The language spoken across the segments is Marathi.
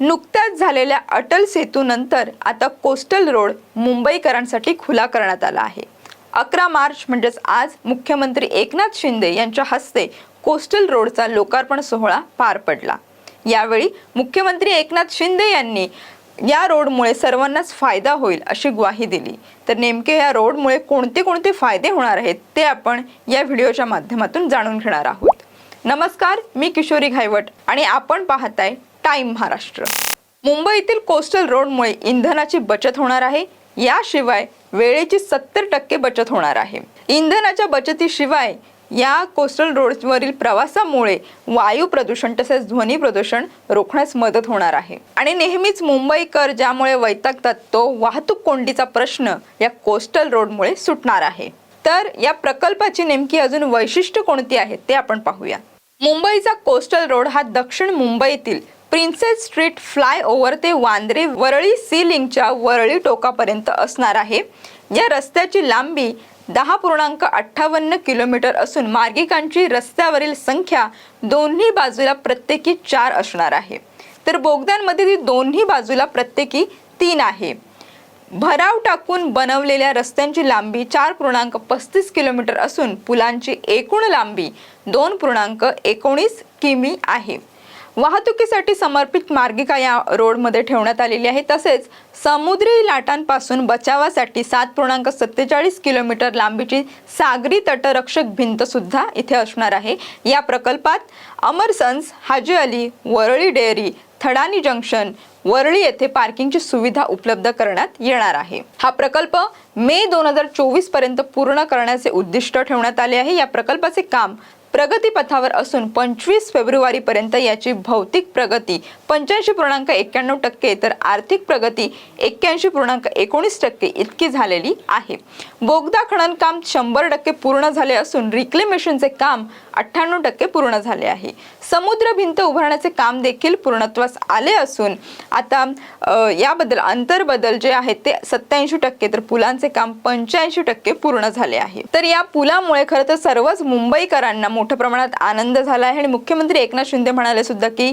नुकत्याच झालेल्या अटल सेतूनंतर आता कोस्टल रोड मुंबईकरांसाठी खुला करण्यात आला आहे. अकरा मार्च म्हणजेच आज मुख्यमंत्री एकनाथ शिंदे यांच्या हस्ते कोस्टल रोडचा लोकार्पण सोहळा पार पडला. यावेळी मुख्यमंत्री एकनाथ शिंदे यांनी या रोडमुळे सर्वांनाच फायदा होईल अशी ग्वाही दिली. तर नेमके या रोडमुळे कोणते कोणते फायदे होणार आहेत ते आपण या व्हिडिओच्या माध्यमातून जाणून घेणार आहोत. नमस्कार मी किशोरी घायवट आणि आपण पाहताय टाइम महाराष्ट्र. मुंबईतील कोस्टल रोडमुळे इंधनाची बचत होणार आहे. याशिवाय वेळेची सत्तर टक्के बचत होणार आहे. इंधनाच्या बचतीशिवाय या कोस्टल रोडवरील प्रवासामुळे वायू प्रदूषण तसेच ध्वनी प्रदूषण रोखण्यास मदत होणार आहे. आणि नेहमीच मुंबईकर ज्यामुळे वैतागतात तो वाहतूक कोंडीचा प्रश्न या कोस्टल रोडमुळे सुटणार आहे. तर या प्रकल्पाची नेमकी अजून वैशिष्ट्य कोणती आहेत ते आपण पाहूया. मुंबईचा कोस्टल रोड हा दक्षिण मुंबईतील प्रिन्सेस स्ट्रीट फ्लायओव्हर ते वांद्रे वरळी सी लिंकच्या वरळी टोकापर्यंत असणार आहे. या रस्त्याची लांबी दहा पूर्णांक अठ्ठावन्न किलोमीटर असून मार्गिकांची रस्त्यावरील संख्या दोन्ही बाजूला प्रत्येकी चार असणार आहे. तर बोगद्यांमध्ये ती दोन्ही बाजूला प्रत्येकी तीन आहे. भराव टाकून बनवलेल्या रस्त्यांची लांबी चार पूर्णांक पस्तीस किलोमीटर असून पुलांची एकूण लांबी दोन पूर्णांक एकोणीस किमी आहे. वाहतुकीसाठी समर्पित मार्गिका या रोडमध्ये ठेवण्यात आलेली आहे. तसेच समुद्री लाटांपासून बचावासाठी सात पूर्णांक सत्तेचाळीस किलोमीटर लांबीची सागरी तटरक्षक भिंत सुद्धा इथे असणार आहे. या प्रकल्पात अमरसन्स हाजी अली वरळी डेअरी थडानी जंक्शन वरळी येथे पार्किंगची सुविधा उपलब्ध करण्यात येणार आहे. हा प्रकल्प मे दोन हजार चोवीसपर्यंत पूर्ण करण्याचे उद्दिष्ट ठेवण्यात आले आहे. या प्रकल्पाचे काम प्रगतीपथावर असून पंचवीस फेब्रुवारी पर्यंत याची भौतिक प्रगती पंच्याऐंशी पूर्णांक एक्क्याण्णव टक्के तर आर्थिक प्रगती एक्क्याऐंशी पूर्णांक एकोणीस टक्के इतकी झालेली आहे. बोगदा खणन काम शंभर टक्के पूर्ण झाले असून रिक्लेमेशनचे काम अठ्ठ्याण्णव टक्के पूर्ण झाले आहे. समुद्र भिंत उभारण्याचे काम देखील पूर्णत्वास आले असून आता याबद्दल अंतरबदल जे आहेत ते सत्याऐंशी टक्के तर पुलांचे काम पंच्याऐंशी टक्के पूर्ण झाले आहे. तर या पुलामुळे खरं तर सर्वच मुंबईकरांना मोठ्या मोठ्या प्रमाणात आनंद झाला आहे. आणि मुख्यमंत्री एकनाथ शिंदे म्हणाले सुद्धा की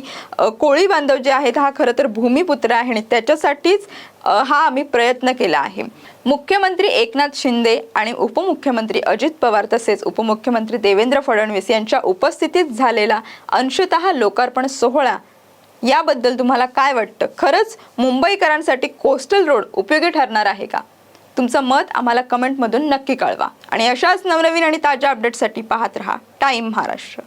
कोळी बांधव जे आहेत हा खरं तर भूमिपुत्र आहे आणि त्याच्यासाठीच हा आम्ही प्रयत्न केला आहे. मुख्यमंत्री एकनाथ शिंदे आणि उपमुख्यमंत्री अजित पवार तसेच उपमुख्यमंत्री देवेंद्र फडणवीस यांच्या उपस्थितीत झालेला अंशतः लोकार्पण सोहळा याबद्दल तुम्हाला काय वाटतं? खरंच मुंबईकरांसाठी कोस्टल रोड उपयोगी ठरणार आहे का? तुमचं मत आम्हाला कमेंटमधून नक्की कळवा. आणि अशाच नवनवीन आणि ताज्या अपडेटसाठी पाहत रहा. टाइम महाराष्ट्र.